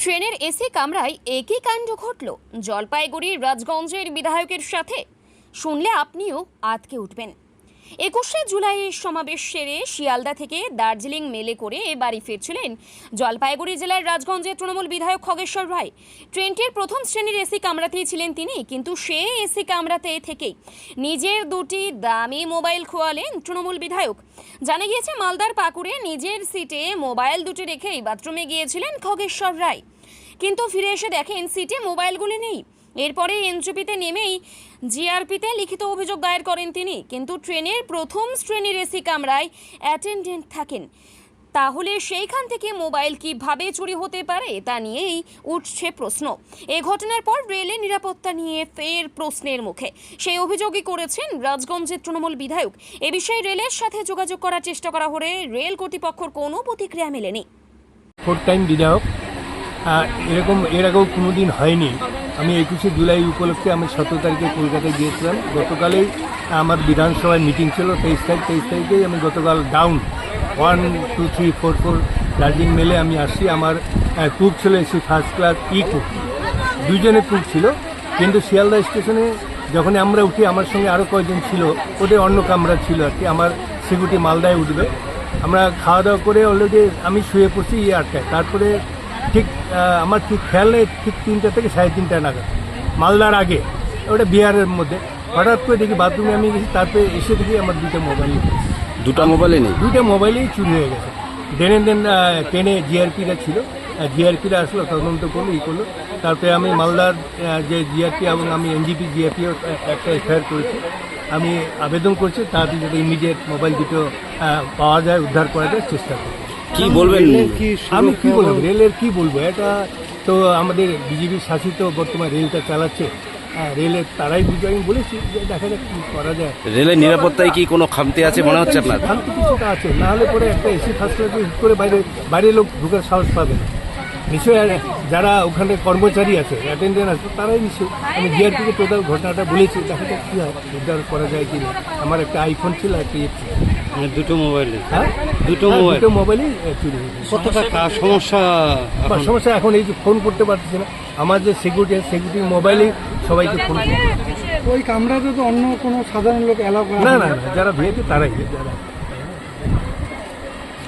ট্রেনের এসি কামরায় একই কাণ্ড ঘটল। জলপাইগুড়ির রাজগঞ্জের বিধায়কের সাথে। শুনলে আপনিও আতকে উঠবেন। একুশে জুলাইয়ের সমাবেশ সেরে শিয়ালদা থেকে দার্জিলিং মেলে করে বাড়ি ফিরছিলেন জলপাইগুড়ি জেলার রাজগঞ্জের তৃণমূল বিধায়ক খগেশ্বর রায়। ট্রেনটির প্রথম শ্রেণির এসি কামরাতেই ছিলেন তিনি, কিন্তু সে এসি কামরাতে থেকেই নিজের দুটি দামি মোবাইল খোয়ালেন তৃণমূল বিধায়ক। জানা গিয়েছে, মালদার পাকুড়ে নিজের সিটে মোবাইল দুটি রেখেই বাথরুমে গিয়েছিলেন খগেশ্বর রায়। কিন্তু ফিরে এসে দেখেন, সিটে মোবাইলগুলি নেই। এরপরে এনজিপিতে নেমেই জিআরপিতে লিখিত অভিযোগ দায়ের করেন তিনি। কিন্তু ট্রেনের প্রথম শ্রেণির এসি কামরায় অ্যাটেন্ডেন্ট থাকেন। তাহলে সেইখান থেকে মোবাইল কীভাবে চুরি হতে পারে তা নিয়েই উঠছে প্রশ্ন। এ ঘটনার পর রেলের নিরাপত্তা নিয়ে ফের প্রশ্নের মুখে। সেই অভিযোগই করেছেন রাজগঞ্জের তৃণমূল বিধায়ক। এ বিষয়ে রেলের সাথে যোগাযোগ করার চেষ্টা করা হলে রেল কর্তৃপক্ষের কোনো প্রতিক্রিয়া মেলেনি। ফোর টাইম বিধায়ক। এরকম, এর আগেও কোনো দিন হয়নি। আমি একুশে জুলাই উপলক্ষে আমি সতেরো তারিখে কলকাতায় গিয়েছিলাম। গতকালেই আমার বিধানসভায় মিটিং ছিল, তেইশ তারিখ, তেইশ তারিখেই আমি গতকাল down one two three four four Darjeeling মেলে আমি আসছি। আমার কুক ছিল এসি ফার্স্ট ক্লাস ই কুক দুইজনে কুক ছিল, কিন্তু শিয়ালদা স্টেশনে যখন আমরা উঠি, আমার সঙ্গে আরও কয়েকজন ছিল, ওদের অন্য কামরা ছিল আর কি। আমার সিকিউরিটি মালদায় উঠবে। আমরা খাওয়া দাওয়া করে অলরেডি আমি শুয়ে পড়ছি এই আটটায়। তারপরে ঠিক আমার ঠিক খেয়াল নেই ঠিক তিনটা থেকে সাড়ে তিনটা নাগাদ। মালদার আগে ওটা বিহারের মধ্যে। হঠাৎ করে দেখি বাথরুমে আমি গেছি তারপরে এসে দেখি আমার দুটো মোবাইল দুটা মোবাইলে নেই? দুইটা মোবাইলেই চুরি হয়ে গেছে। দেন দেন ট্রেনে জিআরপিরা ছিল। জিআরপিরা আসলো তদন্ত করল ই করল। তারপরে আমি মালদার যে জিআরপি এবং আমি এনজিপি জিআরপিও একটা এফআইআর করেছি। আমি আবেদন করছি তাড়াতাড়ি যাতে ইমিডিয়েট মোবাইল দুটো পাওয়া যায় উদ্ধার করা যায় চেষ্টা করছি কি বলবেন? আমি কি বলব? রেলের কি বলব? এটা তো আমাদের বিজেপি শাসিত বর্তমান রেলটা চালাচ্ছে। হ্যাঁ, রেলের তারাই বুঝবে। আমি বলেছি যে দেখা যাক কি করা যায়। রেলের নিরাপত্তায় কি কোনো খামতি আছে মনে হচ্ছে আপনার? শান্তি কিছুটা আছে। না হলে পরে একটা এসি ফার্স্ট ক্লাসে করে বাইরে বাইরের লোক ঢুকার সাহস পাবে না। নিশ্চয়ই আর যারা ওখানে কর্মচারী আছে অ্যাটেন্ডেন্ট আছে তারাই নিশ্চয়ই। আমি জিআরপিকে টোটাল ঘটনাটা বলেছি। দেখা যাক কী হয়। উদ্ধার করা যায় কি না আমার একটা আইফোন ছিল একটা ইয়ে ছিল দুটো মোবাইল হ্যাঁ? দুটো হ্যাঁ, মোবাইল দুটো মোবাইলই চুরি হয়ে গেছে। কতটা সমস্যা সমস্যা এখন? এই যে ফোন করতে পারতেছে না। আমার যে সিকিউরিটি সিকিউরিটি মোবাইলেই সবাইকে ফোন করতে ওই কামরাতে তো অন্য কোনো সাধারণ লোক অ্যালাউ না না না যারা ভিআইপি তারাই যারা